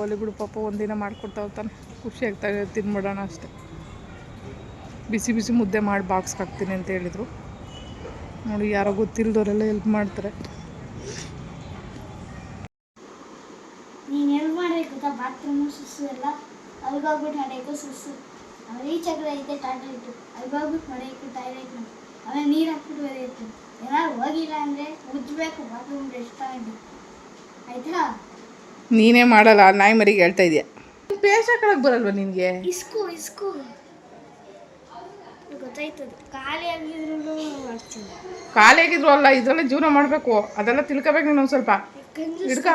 ಓಲಿ ಬಿಡು ಪಾಪ, ಒಂದಿನ ಮಾಡ್ಕೊಡ್ತಾ ಹೋಗ್ತಾನೆ. ಖುಷಿ ಆಗ್ತಾ ಇದೆ, ತಿನ್ಬಿಡೋಣ ಅಷ್ಟೆ. ಬಿಸಿ ಬಿಸಿ ಮುದ್ದೆ ಮಾಡಿ ಬಾಕ್ಸ್ಗೆ ಹಾಕ್ತೀನಿ ಅಂತ ಹೇಳಿದರು. ನೋಡಿ, ಯಾರೋ ಗೊತ್ತಿಲ್ಲದವರೆಲ್ಲ ಹೆಲ್ಪ್ ಮಾಡ್ತಾರೆ. ನೀನು ಎಲ್ಲಿ ಮಾಡ್ಬೇಕು ಗೊತ್ತಾ ಬಾತ್ರೂಮು ಸುಸ್ಸು ಎಲ್ಲ. ಅಲ್ಗೋಗ್ಬಿಟ್ಟು ನಡೆಯೋಕ್ಕೂ ಸುಸ್ಸು. ಆಮೇಲೆ ಈಚೆಗಡೆ ಐತೆ ಟಾಯ್ಲೆಟು ಅಲ್ಗೋಗ್ಬಿಟ್ಟು ನಡೆಯೋಕ್ಕೂ ಟಾಯ್ಲೆಟ್ ಆಮೇಲೆ ನೀರು ಹಾಕ್ಬಿಟ್ಟು ಬರೆಯುತ್ತೆ ಏನಾದ್ರು ಹೋಗಿಲ್ಲ ಅಂದರೆ ಉಜ್ಬೇಕು ಬಾತ್ರೂಮ್ ರೆಸ್ಟೋರೆಂಟ್ ಆಯ್ತಾ? ನೀನೇ ಮಾಡಲ್ಲ ನಾಯಿ ಮರಿಗೆ ಹೇಳ್ತಾ ಇದೆಯಾ. ಪೇಸ್ಟ್ ಹಾಕೊಳಕ್ ಬರಲ್ವ ನಿನಗೆ? ಇಸ್ಕು ಇಸ್ಕು. ಗೊತ್ತಾಯ್ತದೆ. ಖಾಲಿ ಆಗಿದ್ರು ಮಾಡ್ತೀನಿ. ಖಾಲಿ ಆಗಿದ್ರು ಅಲ್ಲ ಇದರಲ್ಲೇ ಜೀವನ ಮಾಡಬೇಕು. ಅದೆಲ್ಲ ತಿಳ್ಕೊಬೇಕು ನೀನು ಸ್ವಲ್ಪ. ಹಿಡ್ಕ.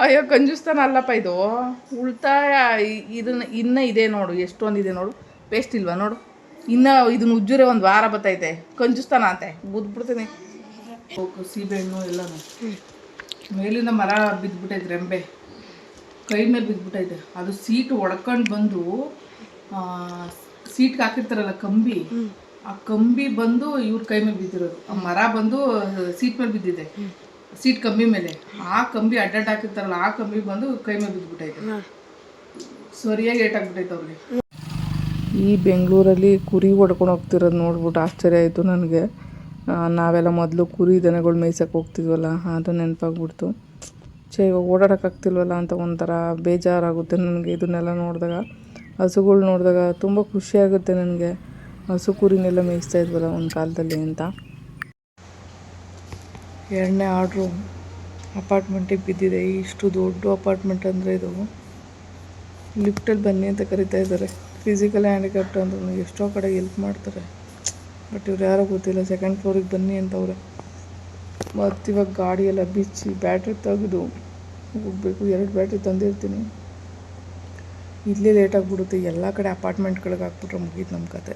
ಅಯ್ಯೋ ಕಂಜುಸ್ತಾನ ಅಲ್ಲಪ್ಪ ಇದು. ಉಳ್ತಾಯ ಇದನ್ನ ಇನ್ನ ಇದೆ ನೋಡು ಎಷ್ಟೊಂದಿದೆ ನೋಡು. ಪೇಸ್ಟ್ ಇಲ್ವಾ ನೋಡು. ಇನ್ನ ಇದನ್ನ ಉಜ್ಜುರೆ ಒಂದು ವಾರ ಬತ್ತೈತೆ. ಕಂಜುಸ್ತಾನ ಅಂತೆ. ಬಿಡ್ತೀನಿ. ಸೀಬೆಹಣ್ಣು ಎಲ್ಲನೂ. ಮೇಲಿಂದ ಮರ ಬಿದ್ದುಬಿಟ್ಟೈತೆ ರೆಂಬೆ. ಕೈ ಮೇಲೆ ಬಿದ್ದುಬಿಟ್ಟೈತೆ ಅದು ಸೀಟ್ ಒಡ್ಕೊಂಡು ಬಂದು ಸೀಟ್ಗೆ ಹಾಕಿರ್ತಾರಲ್ಲ ಕಂಬಿ ಆ ಕಂಬಿ ಬಂದು ಇವ್ರ ಕೈ ಮೇಲೆ ಬಿದ್ದಿರೋದು. ಆ ಮರ ಬಂದು ಸೀಟ್ ಮೇಲೆ ಬಿದ್ದಿದೆ. ಸೀಟ್ ಕಂಬಿ ಮೇಲೆ. ಆ ಕಂಬಿ ಅಡ್ಡಾಡ್ ಹಾಕಿರ್ತಾರಲ್ಲ ಆ ಕಂಬಿ ಬಂದು ಕೈ ಮೇಲೆ ಬಿದ್ದುಬಿಟ್ಟೈತೆ ಸರಿಯಾಗಿ ಏಟಾಗ್ಬಿಟ್ಟೈತೆ ಅವ್ರಿಗೆ. ಈ ಬೆಂಗಳೂರಲ್ಲಿ ಕುರಿ ಹೊಡ್ಕೊಂಡು ಹೋಗ್ತಿರೋದು ನೋಡ್ಬಿಟ್ಟು ಆಶ್ಚರ್ಯ ಆಯಿತು ನನಗೆ. ನಾವೆಲ್ಲ ಮೊದಲು ಕುರಿ ದನಗಳು ಮೇಯ್ಸೋಕ್ಕೆ ಹೋಗ್ತಿದ್ವಲ್ಲ, ಅದು ನೆನಪಾಗ್ಬಿಡ್ತು. ಛೇ, ಇವಾಗ ಓಡಾಡೋಕ್ಕಾಗ್ತಿಲ್ವಲ್ಲ ಅಂತ ಒಂಥರ ಬೇಜಾರಾಗುತ್ತೆ ನನಗೆ ಇದನ್ನೆಲ್ಲ ನೋಡಿದಾಗ. ಹಸುಗಳು ನೋಡಿದಾಗ ತುಂಬ ಖುಷಿಯಾಗುತ್ತೆ ನನಗೆ. ಹಸು ಕುರಿನೆಲ್ಲ ಮೇಯಿಸ್ತಾ ಇದ್ವಲ್ಲ ಒಂದು ಕಾಲದಲ್ಲಿ ಅಂತ. ಎರಡನೇ ಆರ್ಡ್ರು ಅಪಾರ್ಟ್ಮೆಂಟಿಗೆ ಬಿದ್ದಿದೆ. ಇಷ್ಟು ದೊಡ್ಡ ಅಪಾರ್ಟ್ಮೆಂಟ್ ಅಂದರೆ ಇದು ಲಿಫ್ಟಲ್ಲಿ ಬನ್ನಿ ಅಂತ ಕರಿತಾ ಇದ್ದಾರೆ. ಫಿಸಿಕಲ್ ಹ್ಯಾಂಡಿಕ್ಯಾಪ್ಟ್ ಅಂದ್ರೂ ಎಷ್ಟೋ ಕಡೆ ಹೆಲ್ಪ್ ಮಾಡ್ತಾರೆ. ಬಟ್ ಇವ್ರು ಯಾರೋ ಗೊತ್ತಿಲ್ಲ ಸೆಕೆಂಡ್ ಫ್ಲೋರಿಗೆ ಬನ್ನಿ ಅಂತವ್ರೆ. ಮತ್ತು ಇವಾಗ ಗಾಡಿ ಎಲ್ಲ ಬಿಚ್ಚಿ ಬ್ಯಾಟ್ರಿ ತೆಗೆದು ಹೋಗಬೇಕು, ಎರಡು ಬ್ಯಾಟ್ರಿ ತಂದಿರ್ತೀನಿ. ಇಲ್ಲೇ ಲೇಟ್ ಆಗಿಬಿಡುತ್ತೆ, ಎಲ್ಲ ಕಡೆ ಅಪಾರ್ಟ್ಮೆಂಟ್ಗಳಿಗೆ ಹಾಕ್ಬಿಟ್ರೆ ಮುಗೀತು ನಮ್ಮ ಕತೆ.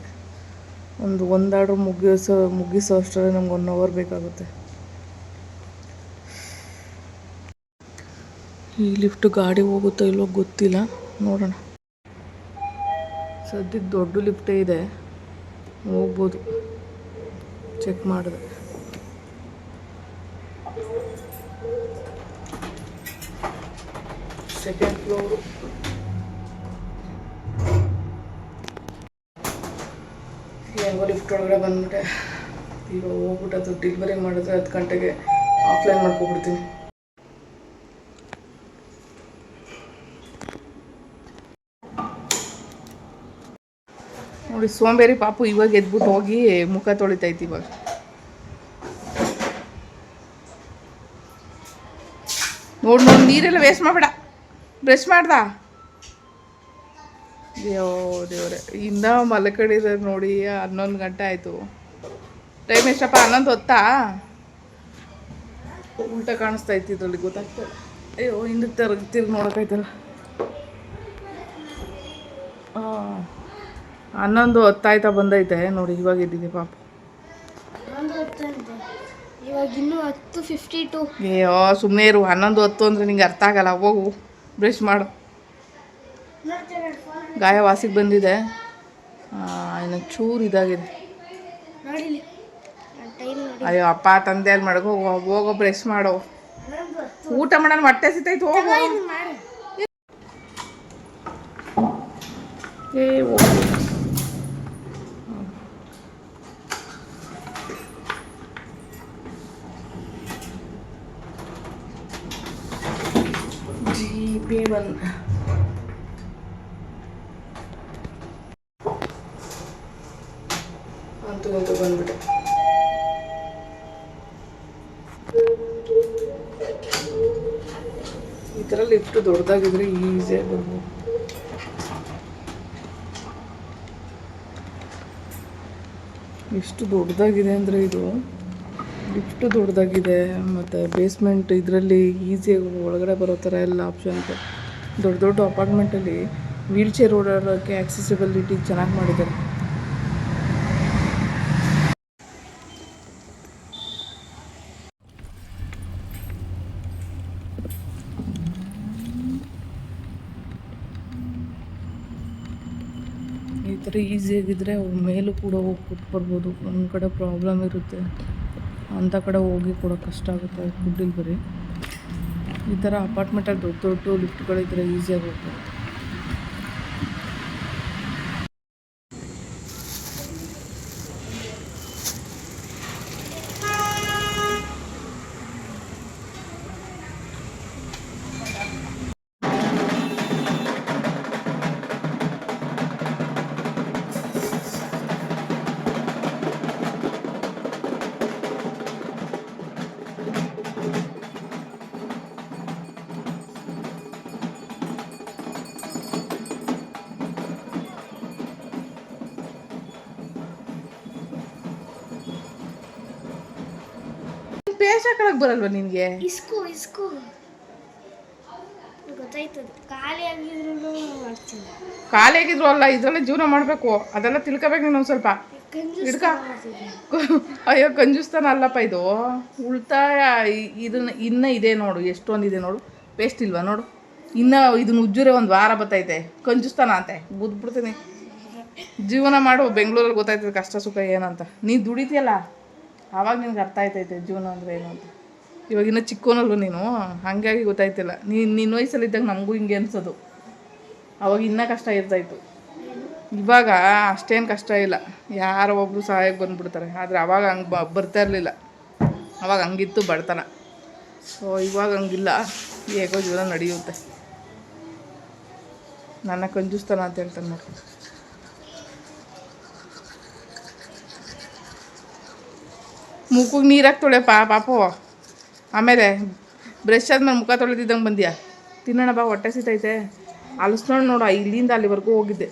ಒಂದು ಒಂದು ಮುಗಿಸೋ ಮುಗಿಸೋ ಅಷ್ಟರಲ್ಲಿ ನಮ್ಗೆ ಒನ್ ಅವರ್ ಬೇಕಾಗುತ್ತೆ. ಈ ಲಿಫ್ಟ್ ಗಾಡಿ ಹೋಗುತ್ತೋ ಇಲ್ಲೋ ಗೊತ್ತಿಲ್ಲ, ನೋಡೋಣ. ಸದ್ಯಕ್ಕೆ ದೊಡ್ಡ ಲಿಫ್ಟೇ ಇದೆ. ಹೋಗ್ಬೋದು. ಚೆಕ್ ಮಾಡಿದೆ. ಸೆಕೆಂಡ್ ಫ್ಲೋರು ಹೆಂಗೋ ಲಿಫ್ಟ್ ಒಳಗಡೆ ಬಂದ್ಬಿಟ್ಟೆ. ಈಗ ಹೋಗ್ಬಿಟ್ಟು ಅದು ಡೆಲಿವರಿ ಮಾಡಿದ್ರೆ ಹತ್ತು ಗಂಟೆಗೆ ಆಫ್ಲೈನ್ ಮಾಡ್ಕೊಬಿಡ್ತೀನಿ. ನೋಡಿ, ಸೋಂಬೇರಿ ಪಾಪು ಇವಾಗ ಎದ್ಬಿಟ್ಟು ಹೋಗಿ ಮುಖ ತೊಳಿತೈತಿ ಇವಾಗ. ನೋಡಿ ನೋಡಿ, ನೀರೆಲ್ಲ ವೇಸ್ಟ್ ಮಾಡಬೇಡ. ಬ್ರಷ್ ಮಾಡ್ದ? ದೇವೋ ದೇವ್ರೆ, ಇನ್ನ ಮಲಕಡಿದ ನೋಡಿ, ಹನ್ನೊಂದು ಗಂಟೆ ಆಯಿತು. ಟೈಮ್ ಎಷ್ಟಪ್ಪ? ಹನ್ನೊಂದು ಹೊತ್ತಾ? ಉಲ್ಟ ಕಾಣಿಸ್ತಾ ಇತ್ತು ಇದರಲ್ಲಿ ಗೊತ್ತಾಗ್ತದೆ ಅಯ್ಯೋ ಹಿಂದಕ್ಕೆ ತಿರ್ಗಿ ತಿರ್ಗಿ ನೋಡೋಕ್ಕಾಯ್ತಲ್ಲ ಹಾಂ ಹನ್ನೊಂದು ಹತ್ತಾಯ್ತಾ ಬಂದೈತೆ. ನೋಡಿ ಇವಾಗ ಇದ್ದೀನಿ ಪಾಪ. ಇವಾಗ ಇನ್ನೂ ಹತ್ತು ಫಿಫ್ಟಿ ಟು ಅಯ್ಯೋ ಸುಮ್ಮನೆ ಇರು. ಹನ್ನೊಂದು ಹತ್ತು ಅಂದರೆ ನಿಂಗೆ ಅರ್ಥ ಆಗಲ್ಲ. ಹೋಗು ಬ್ರಷ್ ಮಾಡು. ಗಾಯ ವಾಸಿಗೆ ಬಂದಿದೆ. ಇನ್ನು ಚೂರು ಇದಾಗಿದೆ. ಅಯ್ಯೋ ಅಪ್ಪ ತಂದೆ ಅಲ್ಲಿ ಮಡಗೋ. ಹೋಗೋ ಬ್ರಷ್ ಮಾಡೋ. ಊಟ ಮಾಡೋಣ ಹೊಟ್ಟೆ ಸಿತೈತೆ ಹೋಗೋ. ಏ ಹೋಗು ಜಿ ಪೇ ಒನ್ ಅಂತೂ ಅಂತೂ ಬಂದ್ಬಿಟ್ಟೆ ಲಿಫ್ಟ್ ದೊಡ್ಡದಾಗಿದ್ರೆ ಈಸಿಯಾಗಿ ಬರ್ಬೋದು ಎಷ್ಟು ದೊಡ್ಡದಾಗಿದೆ ಅಂದರೆ ಇದು ಲಿಫ್ಟ್ ದೊಡ್ಡದಾಗಿದೆ, ಮತ್ತು ಬೇಸ್ಮೆಂಟ್ ಇದರಲ್ಲಿ ಈಸಿಯಾಗಿ ಒಳಗಡೆ ಬರೋ ಥರ ಎಲ್ಲ ಆಪ್ಷನ್ ದೊಡ್ಡ ದೊಡ್ಡ ಅಪಾರ್ಟ್ಮೆಂಟಲ್ಲಿ ವೀಲ್ ಚೇರ್ ಓಡಾಡೋಕ್ಕೆ ಆಕ್ಸೆಸಿಬಿಲಿಟಿ ಚೆನ್ನಾಗಿ ಮಾಡಿದ್ದಾರೆ. ಥರ ಈಸಿಯಾಗಿದ್ದರೆ ಮೇಲೂ ಕೂಡ ಹೋಗಿ ಕೂತ್ಕೊಳ್ಬೋದು ಒಂದು ಕಡೆ ಪ್ರಾಬ್ಲಮ್ ಇರುತ್ತೆ. ಅಂಥ ಕಡೆ ಹೋಗಿ ಕೂಡ ಕಷ್ಟ ಆಗುತ್ತೆ ಫುಡ್ ಬರೀ. ಈ ಥರ ಅಪಾರ್ಟ್ಮೆಂಟಲ್ಲಿ ದೊಡ್ಡ ದೊಡ್ಡ ಲಿಫ್ಟ್ಗಳಿದ್ದರೆ ಈಸಿಯಾಗಿ ಹೋಗ್ಬೋದು ಪೇಸ್ಟ್ ಹಾಕೊಳಕ್ ಬರಲ್ವಾ ನಿನಗೆ? ಇಸ್ಕು ಇಸ್ಕು. ಗೊತ್ತಾಯ್ತದೆ. ಖಾಲಿ ಆಗಿದ್ರು ಮಾಡ್ತೀನಿ. ಖಾಲಿ ಆಗಿದ್ರು ಅಲ್ಲ ಇದರಲ್ಲೇ ಜೀವನ ಮಾಡಬೇಕು. ಅದೆಲ್ಲ ತಿಳ್ಕೊಬೇಕು ನೀನು ಒಂದು ಸ್ವಲ್ಪ. ಹಿಡ್ಕ. ಅಯ್ಯೋ ಕಂಜುಸ್ತಾನ ಅಲ್ಲಪ್ಪ ಇದು. ಉಳ್ತಾಯ ಇದನ್ನ ಇನ್ನ ಇದೆ ನೋಡು ಎಷ್ಟೊಂದಿದೆ ನೋಡು. ಪೇಸ್ಟ್ ಇಲ್ವಾ ನೋಡು. ಇನ್ನ ಇದನ್ನ ಉಜ್ಜುರೆ ಒಂದು ವಾರ ಬತ್ತೈತೆ. ಕಂಜುಸ್ತಾನ ಅಂತೆ? ಬುದ್ಬಿಡ್ತೀನಿ ಜೀವನ ಮಾಡು ಬೆಂಗಳೂರಲ್ಲಿ ಗೊತ್ತಾಯ್ತದೆ ಕಷ್ಟ ಸುಖ ಏನಂತ. ನೀನು ದುಡಿತೀಯಲ್ಲ? ಆವಾಗ ನಿನಗೆ ಅರ್ಥ ಆಯ್ತೈತೆ ಜೀವನ ಅಂದರೆ ಏನು ಅಂತ. ಇವಾಗ ಇನ್ನೂ ಚಿಕ್ಕೋನಲ್ವ ನೀನು, ಹಾಗಾಗಿ ಗೊತ್ತಾಯ್ತಿಲ್ಲ. ನೀನು ನಿನ್ನ ವಯಸ್ಸಲ್ಲಿದ್ದಾಗ ನಮಗೂ ಹಿಂಗೆ ಅನ್ಸೋದು. ಅವಾಗ ಇನ್ನೂ ಕಷ್ಟ ಇರ್ತಾಯಿತ್ತು ಇವಾಗ ಅಷ್ಟೇನು ಕಷ್ಟ ಇಲ್ಲ. ಯಾರೋ ಒಬ್ಬರು ಸಹಾಯಕ್ಕೆ ಬಂದುಬಿಡ್ತಾರೆ. ಆದರೆ ಅವಾಗ ಹಂಗೆ ಬ, ಬರ್ತಾ ಇರಲಿಲ್ಲ. ಅವಾಗ ಹಂಗಿತ್ತು ಬಡತನ. ಸೊ ಇವಾಗ ಹಂಗಿಲ್ಲ. ಹೇಗೋ ಜೀವನ ನಡೆಯುತ್ತೆ. ನನ್ನ ಕಂಜುಸ್ತಾನ ಅಂತ ಹೇಳ್ತಾನೆ ನೋಡಿ. ಮುಖಕ್ಕೆ ನೀರಾಗಿ ತೊಳೆಯಪ್ಪ ಪಾಪ. ಆಮೇಲೆ ಬ್ರಷ್ ಆದ್ಮೇಲೆ ಮುಖ ತೊಳೆದಿದ್ದಂಗೆ ಬಂದ್ಯಾ? ತಿನ್ನೋಣ ಬಾ, ಹೊಟ್ಟೆ ಸಿತೈತೆ ಅಲಸ್ನೋಣ ನೋಡು ಇಲ್ಲಿಂದ ಅಲ್ಲಿವರೆಗೂ ಹೋಗಿದ್ದೆ.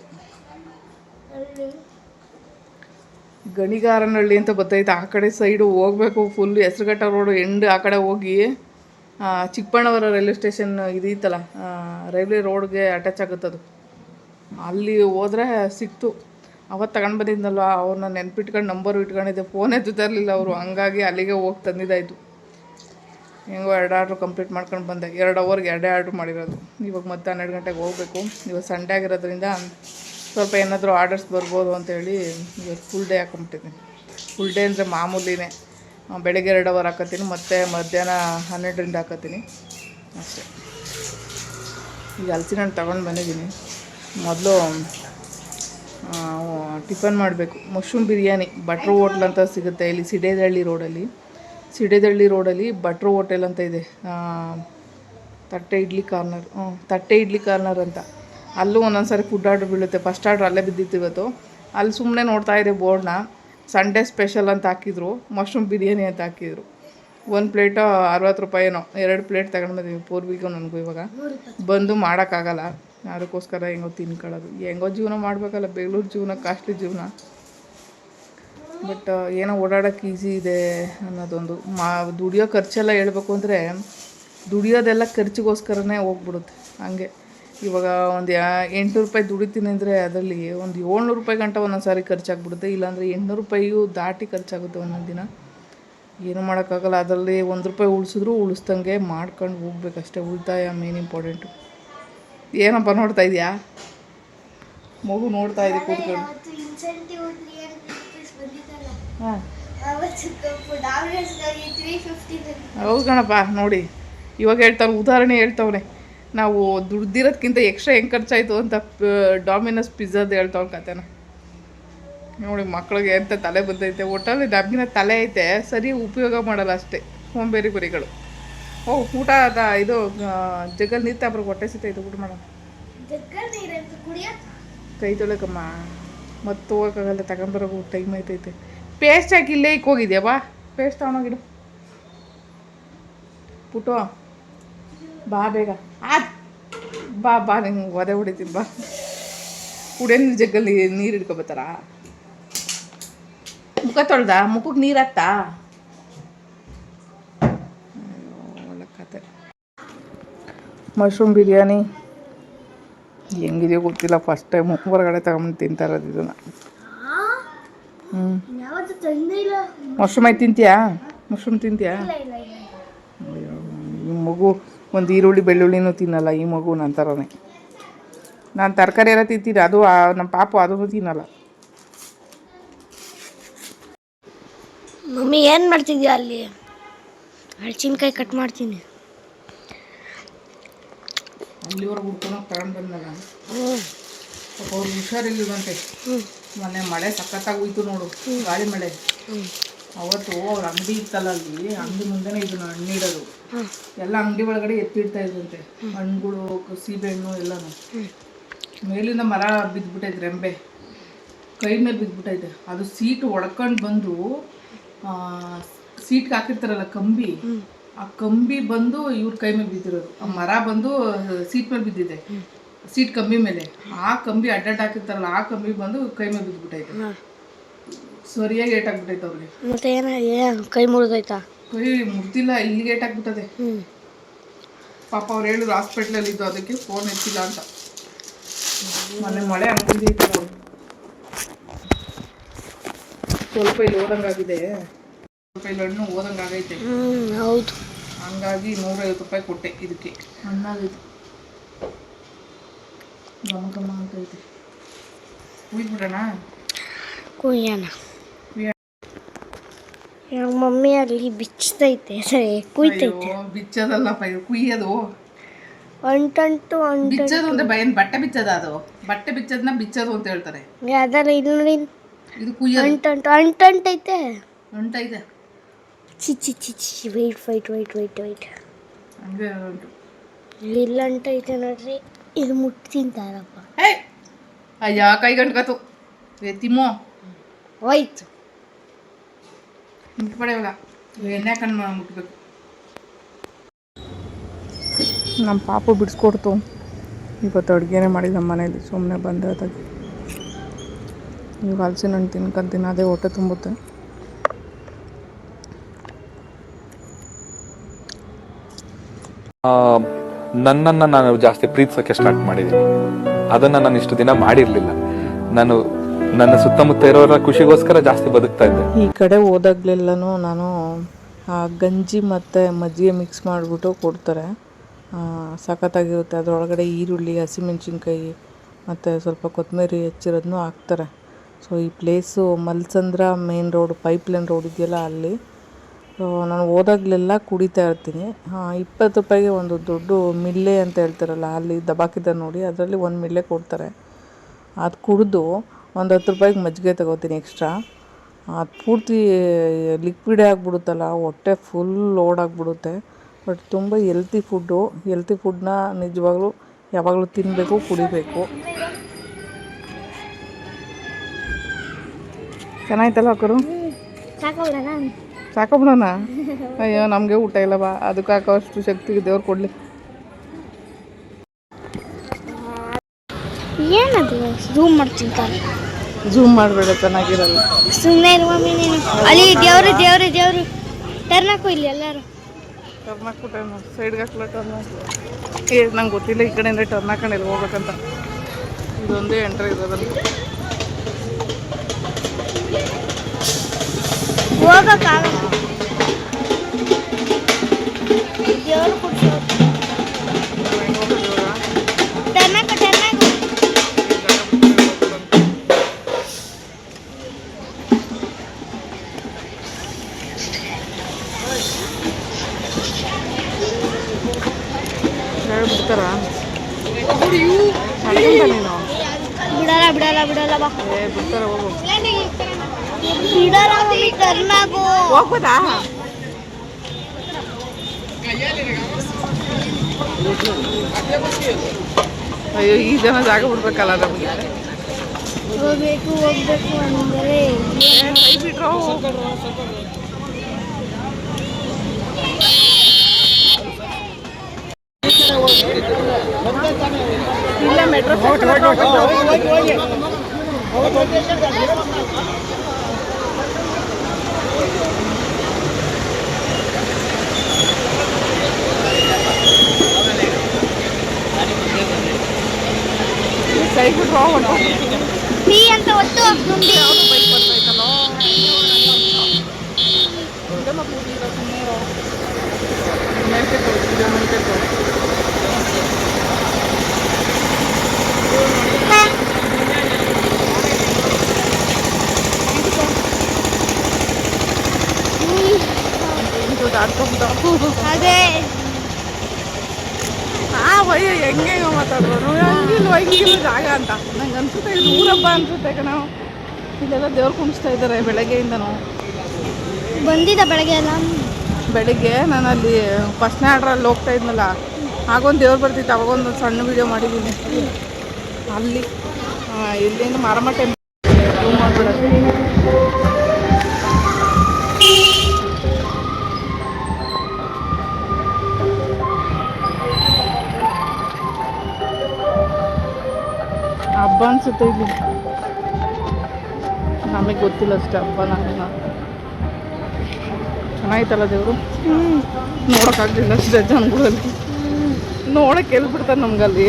ಗಣಿಗಾರನಹಳ್ಳಿ ಅಂತ ಗೊತ್ತೈತೆ ಆ ಕಡೆ ಸೈಡು ಹೋಗ್ಬೇಕು ಫುಲ್ ಹೆಸರುಘಟ್ಟ ರೋಡು ಎಂಡ್ ಆ ಕಡೆ ಹೋಗಿ ಚಿಕ್ಕಬಳ್ಳಾಪುರ ರೈಲ್ವೆ ಸ್ಟೇಷನ್ ಇದು ಇತ್ತಲ್ಲ ರೈಲ್ವೆ ರೋಡ್ಗೆ ಅಟ್ಯಾಚ್ ಆಗುತ್ತದು. ಅಲ್ಲಿ ಹೋದ್ರೆ ಸಿಕ್ತು. ಅವತ್ತು ತಗೊಂಡು ಬಂದಿದ್ನಲ್ವ? ಅವ್ರನ್ನ ನೆನ್ಪಿಟ್ಕೊಂಡು ನಂಬರು ಇಟ್ಕೊಂಡಿದ್ದೆ. ಫೋನ್ ಎದ್ದು ಇರಲಿಲ್ಲ ಅವರು. ಹಂಗಾಗಿ ಅಲ್ಲಿಗೆ ಹೋಗಿ ತಂದಿದ್ದಾಯಿತು. ಹೆಂಗೋ ಎರಡು ಆರ್ಡ್ರು ಕಂಪ್ಲೀಟ್ ಮಾಡ್ಕೊಂಡು ಬಂದೆ. ಎರಡು ಅವರ್ಗೆ ಎರಡೇ ಆರ್ಡ್ರ್ ಮಾಡಿರೋದು. ಇವಾಗ ಮತ್ತೆ ಹನ್ನೆರಡು ಗಂಟೆಗೆ ಹೋಗಬೇಕು. ಇವತ್ತು ಸಂಡೆ ಆಗಿರೋದ್ರಿಂದ ಸ್ವಲ್ಪ ಏನಾದರೂ ಆರ್ಡರ್ಸ್ ಬರ್ಬೋದು ಅಂತೇಳಿ ಇವತ್ತು ಫುಲ್ ಡೇ ಹಾಕೊಂಬಿಟ್ಟಿದ್ದೀನಿ. ಫುಲ್ ಡೇ ಅಂದರೆ ಮಾಮೂಲಿನೇ. ಬೆಳಗ್ಗೆ ಎರಡು ಅವರ್ ಹಾಕತ್ತೀನಿ. ಮತ್ತು ಮಧ್ಯಾಹ್ನ ಹನ್ನೆರಡರಿಂದ ಹಾಕತ್ತೀನಿ. ಅಷ್ಟೇ. ಈಗ ಹಲಸಿನ ತೊಗೊಂಡು ಬಂದಿದ್ದೀನಿ. ಮೊದಲು ಟಿಫನ್ ಮಾಡಬೇಕು. ಮಶ್ರೂಮ್ ಬಿರಿಯಾನಿ ಬಟ್ರ್ ಹೋಟ್ಲ್ ಅಂತ ಸಿಗುತ್ತೆ ಇಲ್ಲಿ ಸಿಡೇದಹಳ್ಳಿ ರೋಡಲ್ಲಿ. ಸಿಡೇದಹಳ್ಳಿ ರೋಡಲ್ಲಿ ಬಟ್ರ್ ಹೋಟೆಲ್ ಅಂತ ಇದೆ. ತಟ್ಟೆ ಇಡ್ಲಿ ಕಾರ್ನರ್ ಹ್ಞೂ ತಟ್ಟೆ ಇಡ್ಲಿ ಕಾರ್ನರ್ ಅಂತ. ಅಲ್ಲೂ ಒಂದೊಂದು ಸಾರಿ ಫುಡ್ ಆರ್ಡ್ರ್ ಬೀಳುತ್ತೆ. ಫಸ್ಟ್ ಆರ್ಡ್ರ್ ಅಲ್ಲೇ ಬಿದ್ದಿತ್ತು ಇವತ್ತು. ಅಲ್ಲಿ ಸುಮ್ಮನೆ ನೋಡ್ತಾ ಇದೆ ಬೋರ್ಡ್ನ ಸಂಡೇ ಸ್ಪೆಷಲ್ ಅಂತ ಹಾಕಿದ್ರು. ಮಶ್ರೂಮ್ ಬಿರಿಯಾನಿ ಅಂತ ಹಾಕಿದ್ರು. ಒಂದು ಪ್ಲೇಟು ಅರವತ್ತು ರೂಪಾಯಿನೋ. ಎರಡು ಪ್ಲೇಟ್ ತಗೊಂಡು ಬಂದೀವಿ ಪೂರ್ವಿಗೂ ನನಗೂ ಇವಾಗ. ಬಂದು ಮಾಡೋಕ್ಕಾಗಲ್ಲ. ಅದಕ್ಕೋಸ್ಕರ ಹೆಂಗೋ ತಿನ್ಕೊಳ್ಳೋದು. ಹೆಂಗೋ ಜೀವನ ಮಾಡಬೇಕಲ್ಲ, ಬೆಂಗಳೂರು ಜೀವನ ಕಾಸ್ಟ್ಲಿ ಜೀವನ. ಬಟ್ ಏನೋ ಓಡಾಡೋಕ್ಕೆ ಈಸಿ ಇದೆ ಅನ್ನೋದೊಂದು. ಮಾ, ದುಡಿಯೋ ಖರ್ಚೆಲ್ಲ ಹೇಳ್ಬೇಕು ಅಂದರೆ ದುಡಿಯೋದೆಲ್ಲ ಖರ್ಚಿಗೋಸ್ಕರನೇ ಹೋಗ್ಬಿಡುತ್ತೆ. ಹಂಗೆ. ಇವಾಗ ಒಂದು ಎಂಟುನೂರು ರೂಪಾಯಿ ದುಡಿತೀನಿ ಅಂದರೆ ಅದರಲ್ಲಿ ಒಂದು ಏಳ್ನೂರು ರೂಪಾಯಿ ಗಂಟ ಒಂದೊಂದು ಸಾರಿ ಖರ್ಚಾಗ್ಬಿಡುತ್ತೆ. ಇಲ್ಲಾಂದರೆ ಎಂಟುನೂರು ರೂಪಾಯಿಯು ದಾಟಿ ಖರ್ಚಾಗುತ್ತೆ ಒಂದೊಂದು ದಿನ. ಏನು ಮಾಡೋಕ್ಕಾಗಲ್ಲ. ಅದರಲ್ಲಿ ಒಂದು ರೂಪಾಯಿ ಉಳಿಸಿದ್ರು ಉಳಿಸ್ದಂಗೆ ಮಾಡ್ಕೊಂಡು ಹೋಗ್ಬೇಕಷ್ಟೇ. ಉಳಿತಾಯ ಮೇನ್ ಇಂಪಾರ್ಟೆಂಟು ಏನಪ್ಪ ನೋಡ್ತಾ ಇದೆಯಾ? ಮಗು ನೋಡ್ತಾ ಇದೆ ಕೂತ್ಕೊಂಡು. ಹೌದು ಕಣಪ್ಪ ನೋಡಿ. ಇವಾಗ ಹೇಳ್ತಾವೆ ಉದಾಹರಣೆ ಹೇಳ್ತವ್ನೆ. ನಾವು ದುಡ್ದಿರೋದ್ಕಿಂತ ಎಕ್ಸ್ಟ್ರಾ ಹೆಂಗೆ ಖರ್ಚಾಯಿತು ಅಂತ ಡಾಮಿನಸ್ ಪಿಜ್ಜಾದ ಹೇಳ್ತಾವ್ ಕತೆನ. ನೋಡಿ ಮಕ್ಕಳಿಗೆ ಅಂತ ತಲೆ ಬಂದೈತೆ ಒಟ್ಟಲ್ಲಿ ಡಬ್ಬಿನ ತಲೆ ಐತೆ. ಸರಿ ಉಪಯೋಗ ಮಾಡಲ್ಲ ಅಷ್ಟೇ. ಸೋಂಬೇರಿ ಗುರಿಗಳು ಓ ಊಟ ಅದ ಇದು ಜಗ್ಗಲ್ಲಿ ನೀರು ತಾಬ್ರ ಹೊಟ್ಟೆ ಸಿತೈತೆ ಊಟ ಮಾಡೋ ಕೈ ತೊಳಕಮ್ಮ ಮತ್ತೆ ಹೋಗಕ್ಕಾಗಲ್ಲ ತಗೊಂಬರೋಕೆ ಟೈಮ್ ಐತೈತೆ ಪೇಸ್ಟ್ ಹಾಕಿ ಇಲ್ಲೇ ಇಕ್ ಹೋಗಿದ್ಯಾ ಬಾ. ಪೇಸ್ಟ್ ತಗೊಂಡೋಗಿಡು ಪುಟು ಬಾ ಬೇಗ. ಆ ಬಾ ಬಾ ನಿಂಗೆ ಒದೆ ಹೊಡಿತೀನಿ ಬಾ. ಕುಡಿಯೋ ಜಗ್ಗಲ್ಲಿ ನೀರು ಹಿಡ್ಕೊಬತ್ತಾರ ಮುಖ ತೊಳ್ದ? ಮುಖಕ್ಕೆ ನೀರು ಹಾಕ್ತಾ ಅಯ್ಯೋ, ಒಳ್ಳೆ ಕತೆ ಮಶ್ರೂಮ್ ಬಿರಿಯಾನಿ ಹೆಂಗಿದೆಯೋ ಗೊತ್ತಿಲ್ಲ ಫಸ್ಟ್ ಟೈಮ್ ಹೊರಗಡೆ ತಗೊಂಡು ತಿಂತಾ ಇರೋದು ಇದನ್ನು. ಹ್ಞೂ ಮಶ್ರೂಮ್ ಆಯ್ತು ತಿಂತೀಯಾ? ಮಶ್ರೂಮ್ ತಿಂತೀಯಾ? ಈ ಮಗು ಒಂದು ಈರುಳ್ಳಿ ಬೆಳ್ಳುಳ್ಳಿನೂ ತಿನ್ನಲ್ಲ, ಈ ಮಗು ನನ್ನ ಥರನೇ ನಾನು ತರಕಾರಿ ಎಲ್ಲ ತಿಂತೀನಿ, ಅದು ನಮ್ಮ ಪಾಪು ಅದನ್ನು ತಿನ್ನಲ್ಲ. ಮಮ್ಮಿ ಏನು ಮಾಡ್ತಿದ್ಯಾ ಅಲ್ಲಿ? ಹಳಸಿನ್ಕಾಯಿ ಕಟ್ ಮಾಡ್ತೀನಿ. ಅಲ್ಲಿವರೆಗೆ ಹುಡ್ಕೊಳಕ್ಕೆ ತಗೊಂಡು ಬಂದಾಗ ಅವ್ರು ಅವ್ರಿಗೆ ಹುಷಾರಿಲ್ಲದಂತೆ ಮೊನ್ನೆ ಮಳೆ ಸಖತ್ತಾಗಿ ಹೋಯ್ತು ನೋಡು, ಗಾಳಿ ಮಳೆ. ಅವತ್ತು ಅವ್ರ ಅಂಗಡಿ ಇತ್ತಲ್ಲ ಅಲ್ಲಿ, ಅಂಗಡಿ ಮುಂದೆನೇ ಇದನ್ನ ಹಣ್ಣು ಇಡೋದು. ಎಲ್ಲ ಅಂಗಡಿ ಒಳಗಡೆ ಎತ್ತಿಡ್ತಾ ಇದ್ದಂತೆ ಹಣ್ಣುಗಳು ಸೀಬೆಹಣ್ಣು ಎಲ್ಲನೂ. ಮೇಲಿಂದ ಮರ ಬಿದ್ದುಬಿಟ್ಟೈತೆ ರೆಂಬೆ. ಕೈ ಮೇಲೆ ಬಿದ್ದುಬಿಟ್ಟೈತೆ ಅದು ಸೀಟ್ ಒಡ್ಕೊಂಡು ಬಂದು ಸೀಟ್ಗೆ ಹಾಕಿರ್ತಾರಲ್ಲ ಕಂಬಿ ಆ ಕಂಬಿ ಬಂದು ಇವ್ರ ಕೈ ಮೇಲೆ ಬಿದ್ದಿರೋದು. ಆ ಮರ ಬಂದು ಸೀಟ್ ಮೇಲೆ ಬಿದ್ದಿದೆ. ಸೀಟ್ ಕಂಬಿ ಮೇಲೆ. ಆ ಕಂಬಿ ಅಡ್ಡಾಡ್ ಹಾಕಿರ್ತಾರಲ್ಲ ಆ ಕಂಬಿ ಬಂದು ಕೈ ಮೇಲೆ ಬಿದ್ದುಬಿಟ್ಟೈತೆ ಸರಿಯಾಗಿ ಏಟಾಗ್ಬಿಟ್ಟೈತೆ ಅವ್ರಿಗೆ. ಮತ್ತೆ ಏನ ಕೈ ಮುರಿದೈತಾ ಕೈ ಮುಗ್ದಿಲ್ಲ ಇಲ್ಲಿಗೆ ಏಟಾಗ್ಬಿಟ್ಟದೆ ಆಗ್ಬಿಟ್ಟದೆ. ಪಾಪ ಅವ್ರು ಹೇಳಿದ್ರು ಹಾಸ್ಪಿಟ್ಲಲ್ಲಿ ಇದ್ದು ಅದಕ್ಕೆ ಫೋನ್ ಎತ್ತಿಲ್ಲ ಅಂತ. ಮೊನ್ನೆ ಮಳೆ ಆಗ್ತಿದೆ ಸ್ವಲ್ಪ ಇಲ್ಲಿ ಓದಂಗಾಗಿದೆ ಇಲ್ಲಿ ಹಣ್ಣು ಓದಂಗಾಗೈತೆ ಆಗೈತೆ. ಹೌದು. ಹಂಗಾಗಿ ನೂರೈವತ್ತು ರೂಪಾಯಿ ಕೊಟ್ಟೆ ಇದಕ್ಕೆ. ಹಣ್ಣಾಗೈತೆ ಗಮ ಗಮ ಅಂತ ಐತೆ ಕುಯ್ದ್ಬಿಡೋಣ? ಕುಯ್ಯೋಣ. ಮಮ್ಮಿ ಅಲ್ಲಿ ಬಿಚ್ಚತೈತೆ ಸರಿ ಕುಯ್ತೈತೆ. ಬಿಚ್ಚೋದಲ್ಲಪ್ಪ ಇದು ಕುಯ್ಯೋದು. ಅಂಟಂಟು ಅಂಟ ಬಿಚ್ಚೋದು ಅಂದ್ರೆ ಬಯನ್ ಬಟ್ಟೆ ಬಿಚ್ಚದ ಅದು? ಬಟ್ಟೆ ಬಿಚ್ಚೋದನ್ನ ಬಿಚ್ಚೋದು ಅಂತ ಹೇಳ್ತಾರೆ. ಅದರ ಇಲ್ಲಿ ನೋಡಿ ಇದು ಕುಯ್ಯ ಅಂಟಂಟು ಅಂಟಂಟೈತೆ. ಉಂಟೈತೆ ಚಿ ಚಿ ಚಿ ಚಿ wait wait wait wait wait ಇಲ್ಲ ಅಂತ ಐತೆ ಅಂಟೈತೆ ನೋಡ್ರಿ ಇದು ಮುಟ್ಟಿ ತಿಂತಾರಪ್ಪ. ಹೇ ಅಯ್ಯ ಕೈ ಗಂಟ್ಕತು? ಏ ತಿಮ್ಮೋ. ಹೋಯ್ತು. ಮುಟ್ಪಡೆಯಲ್ಲ ಎಣ್ಣೆ ಕಣ್ಣು ಮುಟ್ಬೇಕು. ನಮ್ಮ ಪಾಪು ಬಿಡಿಸ್ಕೊಡ್ತು. ಇವತ್ತು ಅಡುಗೆನೇ ಮಾಡಿಲ್ಲ ಮನೇಲಿ ಸುಮ್ಮನೆ ಬಂದೆ ಅದಾಗಿ ಈಗ ಹಲಸಿನ ಹಣ್ಣು ತಿನ್ಕೊಂತೀನಿ ಅದೇ ಹೊಟ್ಟೆ ತುಂಬುತ್ತೆ. ನನ್ನನ್ನು ನಾನು ಜಾಸ್ತಿ ಪ್ರೀತಿಸೋಕ್ಕೆ ಸ್ಟಾರ್ಟ್ ಮಾಡಿದ್ದೀನಿ. ಅದನ್ನು ನಾನು ಇಷ್ಟು ದಿನ ಮಾಡಿರಲಿಲ್ಲ. ನಾನು, ನನ್ನ ಸುತ್ತಮುತ್ತ ಇರೋರ ಖುಷಿಗೋಸ್ಕರ ಜಾಸ್ತಿ ಬದುಕ್ತಾ ಇದ್ದೆ. ಈ ಕಡೆ ಹೋದಾಗ್ಲೆಲ್ಲನೂ ನಾನು, ಆ, ಗಂಜಿ ಮತ್ತು ಮಜ್ಜಿಗೆ ಮಿಕ್ಸ್ ಮಾಡಿಬಿಟ್ಟು ಕೊಡ್ತಾರೆ. ಸಖತ್ತಾಗಿರುತ್ತೆ. ಅದರೊಳಗಡೆ ಈರುಳ್ಳಿ, ಹಸಿಮೆಣ್ಸಿನ್ಕಾಯಿ ಮತ್ತು ಸ್ವಲ್ಪ ಕೊತ್ತಂಬರಿ ಹೆಚ್ಚಿರೋದನ್ನು ಹಾಕ್ತಾರೆ. ಸೊ ಈ place Malsandra main road pipeline road ಇದೆಯಲ್ಲ ಅಲ್ಲಿ. ಸೊ ನಾನು ಹೋದಾಗ್ಲೆಲ್ಲ ಕುಡಿತಾ ಇರ್ತೀನಿ. ಇಪ್ಪತ್ತು ರೂಪಾಯಿಗೆ ಒಂದು ದೊಡ್ಡ ಮಿಲ್ಲೆ ಅಂತ ಹೇಳ್ತಾರಲ್ಲ, ಅಲ್ಲಿ ದಬಾಕಿದ ನೋಡಿ, ಅದರಲ್ಲಿ ಒಂದು ಮಿಲ್ಲೆ ಕೊಡ್ತಾರೆ. ಅದು ಕುಡಿದು ಒಂದು ಹತ್ತು ರೂಪಾಯಿಗೆ ಮಜ್ಜಿಗೆ ತಗೋತೀನಿ ಎಕ್ಸ್ಟ್ರಾ ಅದು ಪೂರ್ತಿ ಲಿಕ್ವಿಡೇ ಆಗಿಬಿಡುತ್ತಲ್ಲ, ಹೊಟ್ಟೆ ಫುಲ್ ಲೋಡ್ ಆಗಿಬಿಡುತ್ತೆ. ಬಟ್ ತುಂಬ ಎಲ್ತಿ ಫುಡ್ಡು ಎಲ್ತಿ ಫುಡ್ನ ನಿಜವಾಗ್ಲೂ ಯಾವಾಗಲೂ ತಿನ್ನಬೇಕು ಕುಡಿಬೇಕು. ಚೆನ್ನಾಯ್ತಲ್ಲ ಅಕ್ಕರು? ಸಾಕೊಬಿಡೋಣ ಅಯ್ಯೋ ನಮಗೆ ಊಟ ಇಲ್ಲ ಬಾ. ಅದಕ್ಕೆ ಹಾಕೋಷ್ಟು ಶಕ್ತಿ ದೇವ್ರು ಕೊಡಲಿ. ಏನದು? ಝೂಮ್ ಮಾಡ್ತೀನಿ ಝೂಮ್ ಮಾಡಬೇಡ ಚೆನ್ನಾಗಿರಲ್ಲ. ಸುಮ್ಮನೆ ಇರುವ ಅಲ್ಲಿ ದೇವ್ರು ದೇವ್ರು ದೇವ್ರು. ಟರ್ನ್ ಹಾಕು ಇಲ್ಲಿ ಎಲ್ಲರೂ ಟರ್ನ್ ಹಾಕ್ಬಿಟ್ಟೆ ಸೈಡ್ಗೆ ಹಾಕಲ ಟರ್ನ್ ಏ ನಂಗೆ ಗೊತ್ತಿಲ್ಲ ಈ ಕಡೆಯಿಂದ ಟರ್ನ್ ಹಾಕೊಂಡು ಎಲ್ಲಿ ಹೋಗ್ಬೇಕಂತ. ಇದೊಂದೇ ಎಂಟ್ರಿ ಇರೋದಲ್ಲಿ ಹೋಗಕ್ಕಾಗಲ್ಲ ದೇವ್ರು ಹಾಕು ಟರ್ನ್ ಹಾಕು ಹೇಳ್ಬಿಡ್ತಾರ? ಬಿಡಲ್ಲ ಬಿಡಲ್ಲ ಬಿಡಲ್ಲ ಬಾ. ಬಿಡ್ತಾರ ಹೋಗು. ಬಿಡಲ್ಲ ಮಮ್ಮಿ ಟರ್ನ್ ಆಗು ಹೋಗ್ಬೋದಾ ಅಯ್ಯೋ ಈ ಜನ ಜಾಗ ಬಿಡ್ಬೇಕಲ್ಲ ನಮಗೆ ಹೋಗ್ಬೇಕು ಹೋಗ್ಬೇಕು ಅಂದರೆ ಕೈ ಬಿಟ್ರೋ ಇಲ್ಲ ಮೆಟ್ರೋ ಕೈ ಬಿಟ್ರೋ ಟೀ ಅಂತ ಒತ್ತು ನುಂಡಿ ಬೈಕ್ ಬರ್ತೈತಲ್ಲೋ ಇದೆಲ್ಲ ಕೂತಿಲ್ಲ ಸುಮ್ಮನೆ ಮೇಲ್ಕೆ ತೋರಿಸಿದೆ ಮೇಲ್ಕೆ ತೋರಿಸಿ ಇದು ದಾಟ್ಕೊಂಡ್ಬಿಟ್ಟು ಅದೇ ಹಾವ ಅಯ್ಯೋ ಹೆಂಗೆ ಮಾತಾಡೋರು ಹಂಗಿಲ್ವ ಹಿಂಗಿಲ್ಲ ಜಾಗ ಅಂತ. ನಂಗೆ ಅನ್ಸುತ್ತೆ ಇದು ಊರಪ್ಪ ಅನ್ಸುತ್ತೆ ಕಣ. ಇಲ್ಲೆಲ್ಲ ದೇವ್ರು ಕುಣಿಸ್ತಾ ಇದ್ದಾರೆ ಬೆಳಗ್ಗೆಯಿಂದನೂ. ಬಂದಿದ್ದ ಬೆಳಗ್ಗೆ ಎಲ್ಲ? ಬೆಳಿಗ್ಗೆ ನಾನು ಅಲ್ಲಿ ಫಸ್ಟ್ ಆರ್ಡ್ರಲ್ಲಿ ಹೋಗ್ತಾ ಇದ್ನಲ್ಲ ಆಗೊಂದು ದೇವ್ರು ಬರ್ತಿತ್ತು ಅವಾಗೊಂದು ಸಣ್ಣ ವಿಡಿಯೋ ಮಾಡಿದ್ದೀನಿ ಅಲ್ಲಿ ಇಲ್ಲಿಂದ ಮಾರಮ್ಮ ಟೆಂಪಲ್ ಹಬ್ಬ ಅನ್ಸುತ್ತೆ ಇಲ್ಲಿ. ನಮಗೆ ಗೊತ್ತಿಲ್ಲ ಅಷ್ಟೇ ಹಬ್ಬ ನಾನು ಚೆನ್ನಾಗಿತ್ತಲ್ಲ ದೇವರು? ನೋಡೋಕ್ಕಾಗಲಿಲ್ಲ ಅಷ್ಟೇ ಜನಗಳಲ್ಲಿ. ನೋಡೋಕೆ ಎಲ್ಲಿ ಬಿಡ್ತಾರೆ ನಮ್ಗಲ್ಲಿ.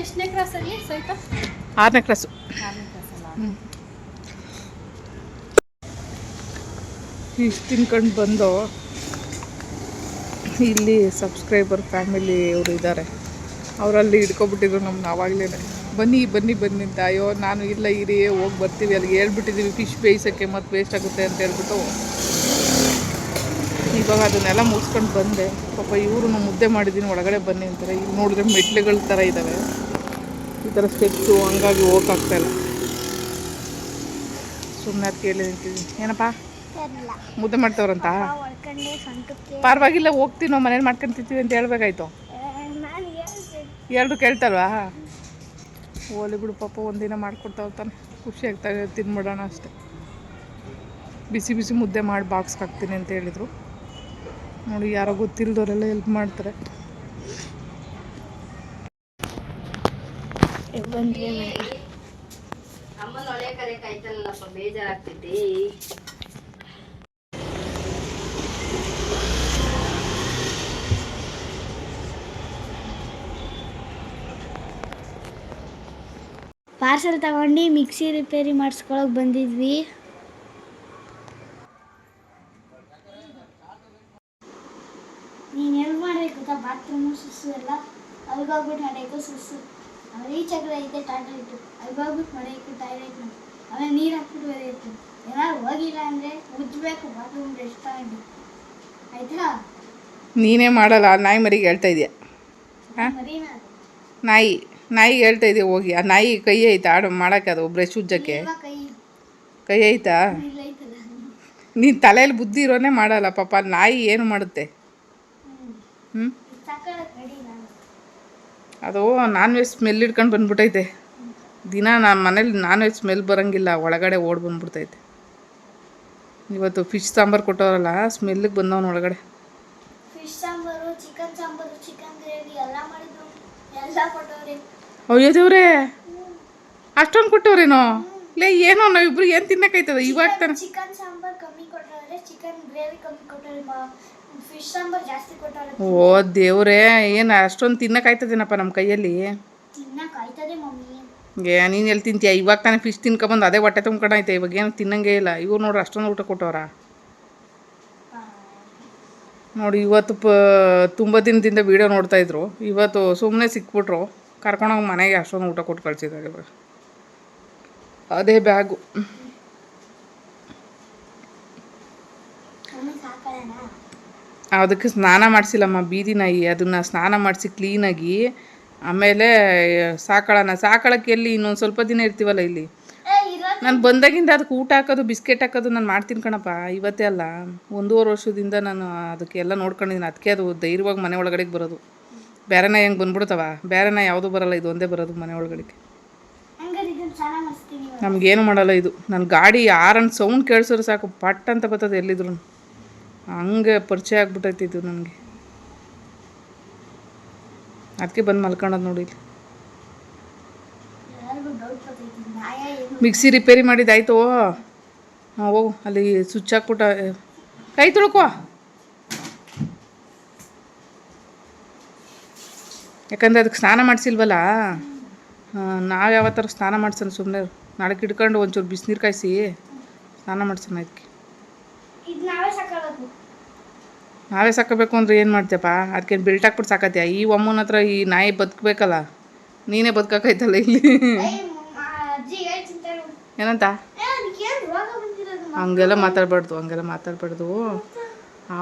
ಎಷ್ಟನೇ ಕ್ರಾಸಲ್ಲಿ ಆರನೇ ಕ್ಲಾಸು ಇಷ್ಟು ತಿನ್ಕೊಂಡು ಬಂದು ಇಲ್ಲಿ ಸಬ್ಸ್ಕ್ರೈಬರ್ ಫ್ಯಾಮಿಲಿ ಅವರು ಇದ್ದಾರೆ ಅವರಲ್ಲಿ ಹಿಡ್ಕೊಬಿಟ್ಟಿದ್ರು ನಮ್ಮನ್ನ ಆವಾಗಲೇ ಬನ್ನಿ ಬನ್ನಿ ಬನ್ನಿ ಅಂತ. ಅಯ್ಯೋ ನಾನು ಇಲ್ಲ ಇರಿ ಹೋಗಿ ಬರ್ತೀವಿ. ಅಲ್ಲಿಗೆ ಹೇಳ್ಬಿಟ್ಟಿದ್ದೀವಿ ಫಿಶ್ ಬೇಯಿಸೋಕ್ಕೆ ಮತ್ತು ವೇಸ್ಟ್ ಆಗುತ್ತೆ ಅಂತ ಹೇಳ್ಬಿಟ್ಟು. ಇವಾಗ ಅದನ್ನೆಲ್ಲ ಮುಗಿಸ್ಕೊಂಡು ಬಂದೆ. ಪಾಪ ಇವರು ಮುದ್ದೆ ಮಾಡಿದ್ದೀನಿ ಒಳಗಡೆ ಬನ್ನಿ ಅಂತಾರೆ. ಇಲ್ಲಿ ನೋಡಿದ್ರೆ ಮೆಟ್ಲುಗಳ ಥರ ಇದ್ದಾವೆ ಈ ಥರ ಸ್ಟೆಪ್ಸು ಹಂಗಾಗಿ ಇಲ್ಲ. ಸುಮ್ಮನೆ ಅದು ಕೇಳಿ ನಿಂತಿದ್ದೀನಿ. ಏನಪ್ಪ? ಮುದ್ದೆ ಮಾಡ್ತವ್ರಂತ? ಪರವಾಗಿಲ್ಲ ಹೋಗ್ತೀವಿ ನಾವು ಮನೇಲಿ ಮಾಡ್ಕೊಂಡು ತಿಂತೀವಿ ಅಂತ ಹೇಳ್ಬೇಕಾಯ್ತು. ಎರಡು ಕೇಳ್ತಲ್ವಾ? ಓಲಿ ಬಿಡು, ಪಾಪ ಒಂದಿನ ಮಾಡ್ಕೊಡ್ತಾ ಹೋಗ್ತಾನೆ ಖುಷಿ ಆಗ್ತಾ ತಿನ್ಬಿಡೋಣ ಅಷ್ಟೆ. ಬಿಸಿ ಬಿಸಿ ಮುದ್ದೆ ಮಾಡಿ ಬಾಕ್ಸ್ಗೆ ಹಾಕ್ತೀನಿ ಅಂತ ಹೇಳಿದರು. ನೋಡಿ ಯಾರೋ ಗೊತ್ತಿಲ್ಲದವರೆಲ್ಲ ಹೆಲ್ಪ್ ಮಾಡ್ತಾರೆ. ಪಾರ್ಸೆಲ್ ತಗೊಂಡು ಮಿಕ್ಸಿ ರಿಪೇರಿ ಮಾಡಿಸ್ಕೊಳಕ್ ಬಂದಿದ್ವಿ. ನೀನು ಎಲ್ಲಿ ಮಾಡಬೇಕು ಗೊತ್ತಾ? ಬಾತ್ರೂಮು ಸುಸ್ಸು ಎಲ್ಲ ಅಲ್ಗೋಗ್ಬಿಟ್ಟು ನಡೆಯೋಕ್ಕೂ ಸುಸ್ಸು. ಆಮೇಲೆ ಈ ಚಕ್ರ ಐತೆ ಟಾಯ್ಲೆಟು. ಅಲ್ಗೋಗ್ಬಿಟ್ಟು ನಡೆಯೋಕ್ಕೂ ಟಾಯ್ಲೆಟ್ ಆಮೇಲೆ ನೀರು ಹಾಕ್ಬಿಟ್ಟು ಬರೆಯುತ್ತೆ ಏನಾದ್ರು ಹೋಗಿಲ್ಲ ಅಂದರೆ ಉಜ್ಬೇಕು ಬಾತ್ರೂಮ್ ರೆಸ್ಟೋರೆಂಟ್ ಆಯ್ತಾ? ನೀನೇ ಮಾಡಲ್ಲ ಆ ನಾಯಿ ಮರಿಗೆ ಹೇಳ್ತಾ ಇದೆಯಾ. ನಾಯಿ ನಾಯಿಗೆ ಹೇಳ್ತಾ ಇದೆಯಾ ಹೋಗಿ. ಆ ನಾಯಿ ಕೈ ಐತಾ ಆಡು ಮಾಡಕ್ಕೆ ಅದು ಬ್ರಷ್ ಉಜ್ಜಕ್ಕೆ ಕೈ? ಐತಾ? ನೀನು ತಲೆಯಲ್ಲಿ ಬುದ್ಧಿ ಇರೋನೇ ಮಾಡಲ್ಲ ಪಾಪ ನಾಯಿ ಏನು ಮಾಡುತ್ತೆ? ಹ್ಞೂ ಅದು ನಾನ್. ವೆಜ್ ಸ್ಮೆಲ್ ಹಿಡ್ಕೊಂಡು ಬಂದ್ಬಿಟ್ಟೈತೆ ದಿನ ನಮ್ಮ ಮನೇಲಿ ನಾನ್ ವೆಜ್ ಸ್ಮೆಲ್ ಬರೋಂಗಿಲ್ಲ ಒಳಗಡೆ ಓಡ್ ಬಂದ್ಬಿಡ್ತೈತೆ. ಇವತ್ತು ಫಿಶ್ ಸಾಂಬಾರು ಕೊಟ್ಟವರಲ್ಲ ಸ್ಮೆಲ್ಲಿಗೆ ಬಂದವನು ಒಳಗಡೆ. Fish sambar chicken sambar chicken gravy ಎಲ್ಲ ಮಾಡಿದ್ರು. ಎಲ್ಲ ಕೊಟ್ಟವ್ರೆ. ಅಯ್ಯೋ ದೇವ್ರೆ! ಅಷ್ಟೊಂದು ಕೊಟ್ಟವ್ರೇನೋ? ಲೇ ಏನೋ ನಾವಿಬ್ರು ಏನು ತಿನ್ನಕೈತದ ಇವಾಗ ತಾನೆ ಚಿಕನ್ ಸಾಂಬಾರ್ ಕಮ್ಮಿ ಕೊಟ್ಟವ್ರೆ ಚಿಕನ್ ಗ್ರೇವಿ ಕಮ್ಮಿ ಕೊಟ್ಟವ್ರೆ ಫಿಶ್ ಸಾಂಬಾರ್ ಜಾಸ್ತಿ ಓ ದೇವ್ರೇ ಏನು ಅಷ್ಟೊಂದು ತಿನ್ನಕಾಯ್ತದೇನಪ್ಪ ನಮ್ಮ ಕೈಯಲ್ಲಿ? ತಿನ್ನಕ್ ಆಯ್ತದೆ ಮಮ್ಮಿ. ಏ ನೀನು ಎಲ್ಲಿ ತಿಂತೀಯ? ಇವಾಗ ತಾನೇ ಫಿಶ್ ತಿನ್ಕೊಬಂದು ಅದೇ ಹೊಟ್ಟೆ ತುಂಬ್ಕೊಂಡೈತೆ ಇವಾಗ ಏನು ತಿನ್ನಂಗೇ ಇಲ್ಲ. ಇವ್ರು ನೋಡ್ರಿ ಅಷ್ಟೊಂದು ಊಟ ಕೊಟ್ಟವ್ರ? ನೋಡಿ ಇವತ್ತು ಪ ತುಂಬ ದಿನದಿಂದ ವೀಡಿಯೋ ನೋಡ್ತಾ ಇದ್ರು. ಇವತ್ತು ಸುಮ್ಮನೆ ಸಿಕ್ಬಿಟ್ರು. ಕರ್ಕೊಂಡೋಗಿ ಮನೆಗೆ ಅಷ್ಟೊಂದು ಊಟ ಕೊಟ್ಟು ಕಳಿಸಿದ್ದಾರೆ ಇವಾಗ ಅದೇ ಬ್ಯಾಗು ಮಮ್ಮಿ ಸಾಕೊಳ್ಳೋಣ ಅದಕ್ಕೆ ಸ್ನಾನ ಮಾಡಿಸಿಲ್ಲಮ್ಮ, ಬೀದಿ ನಾಯಿ. ಅದನ್ನು ಸ್ನಾನ ಮಾಡಿಸಿ ಕ್ಲೀನಾಗಿ ಆಮೇಲೆ ಸಾಕೊಳ್ಳೋಣ ಸಾಕಳಕ್ಕೆ ಎಲ್ಲಿ? ಇನ್ನೊಂದು ಸ್ವಲ್ಪ ದಿನ ಇರ್ತೀವಲ್ಲ ಇಲ್ಲಿ. ನಾನು ಬಂದಾಗಿಂದ ಅದಕ್ಕೆ ಊಟ ಹಾಕೋದು, ಬಿಸ್ಕೆಟ್ ಹಾಕೋದು ನಾನು ಮಾಡ್ತೀನಿ ಕಣಪ್ಪ. ಇವತ್ತೇ ಅಲ್ಲ. ಒಂದೂವರೆ ವರ್ಷದಿಂದ ನಾನು ಅದಕ್ಕೆ ಎಲ್ಲ ನೋಡ್ಕೊಂಡಿದ್ದೀನಿ. ಅದಕ್ಕೆ ಅದು ಧೈರ್ಯವಾಗಿ ಮನೆ ಒಳಗಡೆಗೆ ಬರೋದು. ಬೇರೆ ನಾಯಿ ಹೆಂಗೆ ಬಂದ್ಬಿಡ್ತಾವ. ಬೇರೆ ನಾಯಿ ಯಾವುದೂ ಬರಲ್ಲ. ಇದು ಒಂದೇ ಬರೋದು ಮನೆ ಒಳಗಡೆಗೆ. ನಮ್ಗೇನು ಮಾಡೋಲ್ಲ ಇದು. ನನ್ನ ಗಾಡಿ ಯಾರನ್ನ ಸೌಂಡ್ ಕೇಳಿಸೋರು ಸಾಕು. ಪಟ್ ಅಂತ ಬರ್ತದೆ ಎಲ್ಲಿದ್ರು ಹಂಗೆ ಪರಿಚಯ ಆಗ್ಬಿಟ್ಟೈತಿ ಇದು ನನಗೆ ಅದಕ್ಕೆ ಬಂದು ಮಲ್ಕೊಳ್ಳೋದು ನೋಡಿ ಇಲ್ಲಿ. ಮಿಕ್ಸಿ ರಿಪೇರಿ ಮಾಡಿದ್ದಾಯ್ತು ಹಾಂ, ಹೋಗು. ಅಲ್ಲಿ ಸ್ವಿಚ್ ಹಾಕ್ಬಿಟ್ಟ ಕೈ ತೊಳ್ಕೊ. ಯಾಕಂದ್ರೆ ಅದಕ್ಕೆ ಸ್ನಾನ ಮಾಡಿಸಿಲ್ವಲ್ಲ? ನಾವು ಯಾವತ್ತಾರ ಸ್ನಾನ ಮಾಡ್ಸೋಣ ಸುಮ್ಮನೆ ನಾಳೆ ಕಿಡ್ಕೊಂಡು ಒಂಚೂರು ಬಿಸಿನೀರು ಕಾಯಿಸಿ ಸ್ನಾನ ಮಾಡ್ಸೋಣ ಅದಕ್ಕೆ ಇದು ನಾವೇ ಸಾಕಾಗಬೇಕು ನಾವೇ ಸಾಕಬೇಕು ಅಂದ್ರೆ ಏನು ಮಾಡ್ತೀಯಪ್ಪ? ಅದಕ್ಕೆ ಬಿಲ್ಟ್ ಹಾಕ್ಬಿಟ್ಟು ಸಾಕತ್ಯ? ಈ ಒಮ್ಮನ ಹತ್ರ ಈ ನಾಯಿ ಬದುಕಬೇಕಲ್ಲ? ನೀನೇ ಬದುಕಾಕೈತಲ್ಲ ಇಲ್ಲಿ? ಏನಂತ? ಹಂಗೆಲ್ಲ ಮಾತಾಡ್ಬಾರ್ದು ಹಂಗೆಲ್ಲ ಮಾತಾಡ್ಬಾರ್ದು.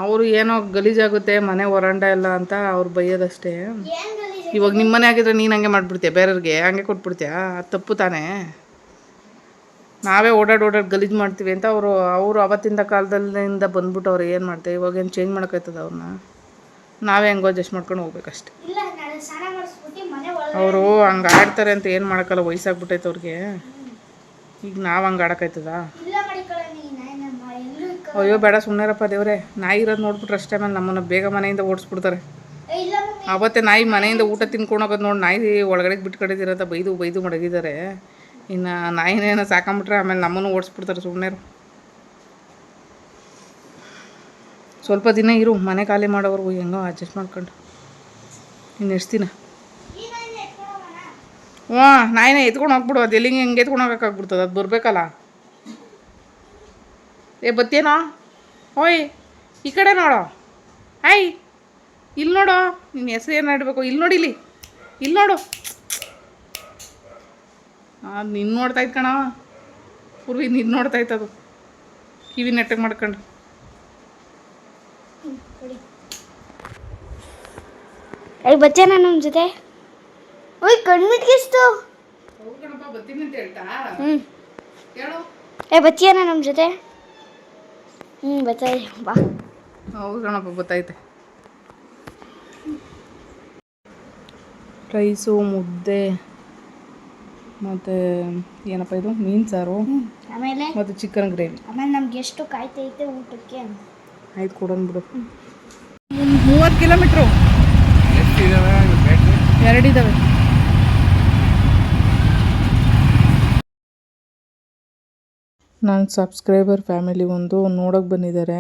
ಅವರು ಏನೋ ಗಲೀಜಾಗುತ್ತೆ ಮನೆ ಹೊರಾಂಡ ಎಲ್ಲ ಅಂತ ಅವ್ರು ಬೈಯೋದಷ್ಟೇ. ಇವಾಗ ನಿಮ್ಮ ಮನೆ ಆಗಿದ್ರೆ ನೀನು ಹಂಗೆ ಮಾಡಿಬಿಡ್ತೀಯ? ಬೇರೆಯವ್ರಿಗೆ ಹಂಗೆ ಕೊಟ್ಬಿಡ್ತೀಯ? ಅದು ತಪ್ಪು ತಾನೇ? ನಾವೇ ಓಡಾಡಿ ಓಡಾಡಿ ಗಲೀಜು ಮಾಡ್ತೀವಿ ಅಂತ ಅವರು ಅವರು ಅವತ್ತಿಂದ ಕಾಲದಲ್ಲಿಂದ ಬಂದ್ಬಿಟ್ಟು ಅವ್ರು ಏನು ಮಾಡ್ತಾರೆ? ಇವಾಗ ಏನು ಚೇಂಜ್ ಮಾಡೋಕ್ಕಾಯ್ತದ ಅವ್ರನ್ನ? ನಾವೇ ಹೆಂಗೋ ಅಡ್ಜಸ್ಟ್ ಮಾಡ್ಕೊಂಡು ಹೋಗ್ಬೇಕಷ್ಟೆ. ಅವರು ಹಂಗೆ ಆಡ್ತಾರೆ ಅಂತ ಏನು ಮಾಡೋಕ್ಕಲ್ಲ ವಯಸ್ಸಾಗ್ಬಿಟ್ಟೈತೆ ಅವ್ರಿಗೆ. ಈಗ ನಾವು ಹಂಗೆ ಆಡೋಕ್ಕಾಯ್ತದ? ಅಯ್ಯೋ ಬೇಡ ಸುಮ್ಮನೆರಪ್ಪ ದೇವ್ರೆ. ನಾಯಿ ಇರೋದು ನೋಡ್ಬಿಟ್ರೆ ಅಷ್ಟೇ ಮೇಲೆ ನಮ್ಮನ್ನು ಬೇಗ ಮನೆಯಿಂದ ಓಡಿಸ್ಬಿಡ್ತಾರೆ. ಅವತ್ತೇ ನಾಯಿ ಮನೆಯಿಂದ ಊಟ ತಿನ್ಕೊಂಡು ಹೋಗೋದು ನೋಡಿ ನಾಯಿ ಒಳಗಡೆ ಬಿಟ್ಕೊಂಡಿದ್ದೀರಂತ ಬೈದು ಬೈದು ಮಡಗಿದ್ದಾರೆ. ಇನ್ನು ನಾಯಿನೇನೋ ಸಾಕೊಂಬಿಟ್ರೆ ಆಮೇಲೆ ನಮ್ಮನ್ನು ಓಡಿಸ್ಬಿಡ್ತಾರೆ ಸುಮ್ಮನೆ ಸ್ವಲ್ಪ ದಿನ ಇರು, ಮನೆ ಖಾಲಿ ಮಾಡೋವರೆಗೂ ಹೆಂಗೋ ಅಡ್ಜಸ್ಟ್ ಮಾಡ್ಕೊಂಡು. ಇನ್ನು ಎಷ್ಟು ದಿನ? ಹ್ಞೂ, ನಾಯಿನ ಎತ್ಕೊಂಡು ಹೋಗ್ಬಿಡು, ಅದು ಎಲ್ಲಿಗೆ ಹೆಂಗೆ ಎತ್ಕೊಂಡು ಹೋಗೋಕ್ಕಾಗ್ಬಿಡ್ತದೆ ಅದು ಬರಬೇಕಲ್ಲ. ಏ, ಬತ್ತೇನೋ? ಓಯ್, ಈ ಕಡೆ ನೋಡೋ. ಆಯ್ ಇಲ್ಲಿ ನೋಡೋ ನಿನ್ನ ಹೆಸರು ಏನು ಇಡಬೇಕು ಇಲ್ಲಿ ನೋಡಿ ಇಲ್ಲಿ ಇಲ್ಲಿ ನೋಡು. ಅದು ನಿನ್ನ ನೋಡ್ತಾ ಇತ್ತು ಕಣ. ಪೂರ್ವಿ ನಿನ್ನ ನೋಡ್ತಾ ಇತ್ತು ಅದು. ಕಿವಿ ನೆಟ್ಟಗೆ ಮಾಡ್ಕೊಂಡು. ಏ ಬಚ್ಚೇನ ನಮ್ಮ ಜೊತೆ. ಓಯ್ ಹೇಳು. ಏ ಬಚ್ಚಿಯನ ನಮ್ಮ ಜೊತೆ. ಹ್ಞೂ ಬಚ್ಚಾಯ್ ಬಾ. ಹೌದು ಕಣಪ್ಪ ಗೊತ್ತೈತೆ ರೈಸು ಮುದ್ದೆ. ಮತ್ತು ಏನಪ್ಪ ಇದು? ಮೀನು ಸಾರು. ಆಮೇಲೆ? ಮತ್ತು ಚಿಕನ್ ಗ್ರೇವಿ ಆಮೇಲೆ ನಮ್ಗೆ ಎಷ್ಟು ಕಾಯ್ತೈತೆ ಊಟಕ್ಕೆ ಆಯ್ತು ಕೊಡೋಣ ಬಿಡು ಮೂವತ್ತು ಕಿಲೋಮೀಟ್ರು. ಎರಡಿದ್ದಾವೆ ನನ್ನ ಸಬ್ಸ್ಕ್ರೈಬರ್ ಫ್ಯಾಮಿಲಿ ಒಂದು ನೋಡೋಕೆ ಬಂದಿದ್ದಾರೆ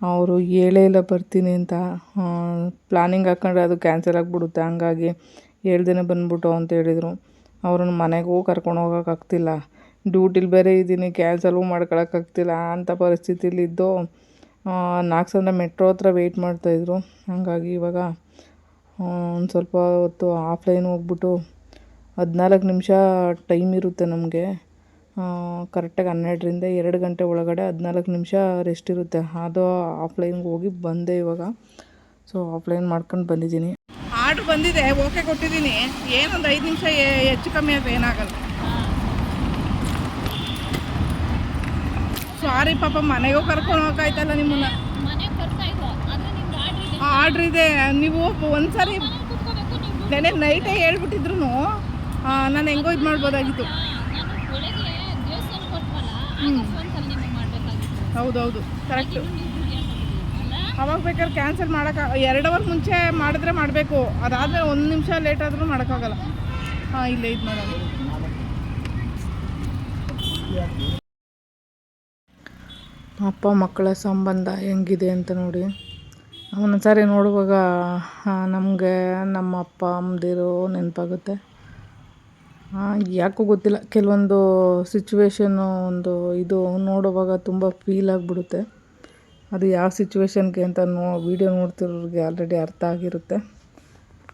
ಅವರು ಹೇಳೇ ಇಲ್ಲ ಬರ್ತೀನಿ ಅಂತ. ಪ್ಲಾನಿಂಗ್ ಹಾಕೊಂಡ್ರೆ ಅದು ಕ್ಯಾನ್ಸಲ್ ಆಗಿಬಿಡುತ್ತೆ. ಹಂಗಾಗಿ ಹೇಳ್ದೇ ಬಂದ್ಬಿಟ್ಟು ಅಂತ ಹೇಳಿದರು. ಅವ್ರನ್ನ ಮನೆಗೂ ಕರ್ಕೊಂಡು ಹೋಗೋಕ್ಕಾಗ್ತಿಲ್ಲ ಡ್ಯೂಟಿಲಿ ಬೇರೆ ಇದ್ದೀನಿ ಕ್ಯಾನ್ಸಲ್ಗೂ ಮಾಡ್ಕೊಳಕ್ಕಾಗ್ತಿಲ್ಲ ಅಂಥ ಪರಿಸ್ಥಿತಿಲಿದ್ದು ನಾಲ್ಕು ಸಲ ಮೆಟ್ರೋ ಹತ್ರ ವೆಯ್ಟ್ ಮಾಡ್ತಾಯಿದ್ರು ಹಾಗಾಗಿ ಇವಾಗ ಒಂದು ಸ್ವಲ್ಪ ಹೊತ್ತು ಆಫ್ಲೈನ್ ಹೋಗ್ಬಿಟ್ಟು ಹದಿನಾಲ್ಕು ನಿಮಿಷ ಟೈಮ್ ಇರುತ್ತೆ ನಮಗೆ. ಕರೆಕ್ಟಾಗಿ ಹನ್ನೆರಡರಿಂದ ಎರಡು ಗಂಟೆ ಒಳಗಡೆ ಹದಿನಾಲ್ಕು ನಿಮಿಷ ರೆಸ್ಟ್ ಇರುತ್ತೆ. ಅದು ಆಫ್ಲೈನ್ಗೆ ಹೋಗಿ ಬಂದೆ ಇವಾಗ. ಸೊ ಆಫ್ಲೈನ್ ಮಾಡ್ಕೊಂಡು ಬಂದಿದ್ದೀನಿ. ಆರ್ಡ್ರ್ ಬಂದಿದೆ ಓಕೆ ಕೊಟ್ಟಿದ್ದೀನಿ. ಏನೊಂದು ಐದು ನಿಮಿಷ ಹೆಚ್ಚು ಕಮ್ಮಿ ಆದರೆ ಏನಾಗಲ್ಲ. ಸಾರಿ ಪಾಪ ಮನೆಗೂ ಕರ್ಕೊಂಡು ಹೋಗಾಯ್ತಲ್ಲ ನಿಮ್ಮನ್ನ. ಆರ್ಡ್ರ್ ಇದೆ. ನೀವು ಒಂದ್ಸರಿ ನೆನೆ ನೈಟೇ ಹೇಳ್ಬಿಟ್ಟಿದ್ರು ನಾನು ಹೆಂಗೋ ಇದು ಮಾಡ್ಬೋದಾಗಿತ್ತು. ಹೌದೌದು ಕರೆಕ್ಟು ಅವಾಗ ಬೇಕಾದ್ರೆ ಕ್ಯಾನ್ಸಲ್ ಮಾಡೋಕೆ ಎರಡು ಅವರ್ ಮುಂಚೆ ಮಾಡಿದ್ರೆ ಮಾಡಬೇಕು. ಅದಾದರೆ ಒಂದು ನಿಮಿಷ ಲೇಟ್ ಆದರೂ ಮಾಡೋಕ್ಕಾಗಲ್ಲ. ಹಾಂ, ಇಲ್ಲೇ ಇದು ಮಾಡೋದು ಅಪ್ಪ ಮಕ್ಕಳ ಸಂಬಂಧ ಹೆಂಗಿದೆ ಅಂತ ನೋಡಿ. ಒಂದೊಂದ್ಸಾರಿ ನೋಡುವಾಗ ನಮಗೆ, ನಮ್ಮ ಅಪ್ಪ, ಅಮ್ಮದಿರು ನೆನಪಾಗುತ್ತೆ. ಯಾಕೋ ಗೊತ್ತಿಲ್ಲ. ಕೆಲವೊಂದು ಸಿಚುವೇಶನ್ನು ಒಂದು ಇದು ನೋಡುವಾಗ ತುಂಬ ಫೀಲ್ ಆಗಿಬಿಡುತ್ತೆ. ಅದು ಯಾವ ಸಿಚುವೇಶನ್ಗೆ ಅಂತ ನೋ ವೀಡಿಯೋ ನೋಡ್ತಿರೋರಿಗೆ ಆಲ್ರೆಡಿ ಅರ್ಥ ಆಗಿರುತ್ತೆ.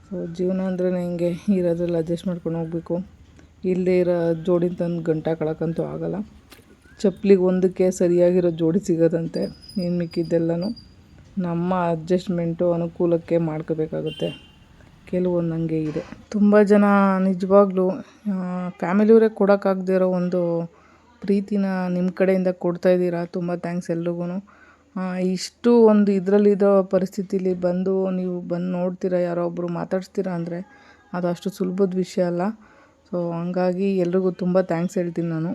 ಸೊ ಜೀವನ ಅಂದ್ರೆ ಹಿಂಗೆ, ಇರೋದ್ರಲ್ಲಿ ಅಡ್ಜಸ್ಟ್ ಮಾಡ್ಕೊಂಡು ಹೋಗಬೇಕು. ಇಲ್ಲದೇ ಇರೋ ಜೋಡಿ ತಂದು ಗಂಟೆ ಕಳಕ್ಕಂತೂ ಆಗೋಲ್ಲ. ಚಪ್ಪಲಿಗೆ ಒಂದಕ್ಕೆ ಸರಿಯಾಗಿರೋ ಜೋಡಿ ಸಿಗೋದಂತೆ ಇನ್ನು ಮಿಕ್ಕಿದ್ದೆಲ್ಲನೂ. ನಮ್ಮ ಅಡ್ಜಸ್ಟ್ಮೆಂಟು ಅನುಕೂಲಕ್ಕೆ ಮಾಡ್ಕೋಬೇಕಾಗುತ್ತೆ. ಕೆಲವೊಂದು ಹಂಗೆ ಇದೆ. ತುಂಬ ಜನ ನಿಜವಾಗ್ಲೂ ಫ್ಯಾಮಿಲಿಯವರೇ ಕೊಡೋಕ್ಕಾಗದೇ ಇರೋ ಒಂದು ಪ್ರೀತಿನ ನಿಮ್ಮ ಕಡೆಯಿಂದ ಕೊಡ್ತಾಯಿದ್ದೀರಾ ತುಂಬ ಥ್ಯಾಂಕ್ಸ್ ಎಲ್ರಿಗೂ ಇಷ್ಟು ಒಂದು ಇದರಲ್ಲಿರೋ ಪರಿಸ್ಥಿತಿಲಿ ಬಂದು ನೀವು ಬಂದು ನೋಡ್ತೀರಾ, ಯಾರೋ ಒಬ್ಬರು ಮಾತಾಡ್ತೀರಾ ಅಂದರೆ ಅದು ಅಷ್ಟು ಸುಲಭದ ವಿಷಯ ಅಲ್ಲ. ಸೊ ಹಂಗಾಗಿ ಎಲ್ರಿಗೂ ತುಂಬ ಥ್ಯಾಂಕ್ಸ್ ಹೇಳ್ತೀನಿ ನಾನು.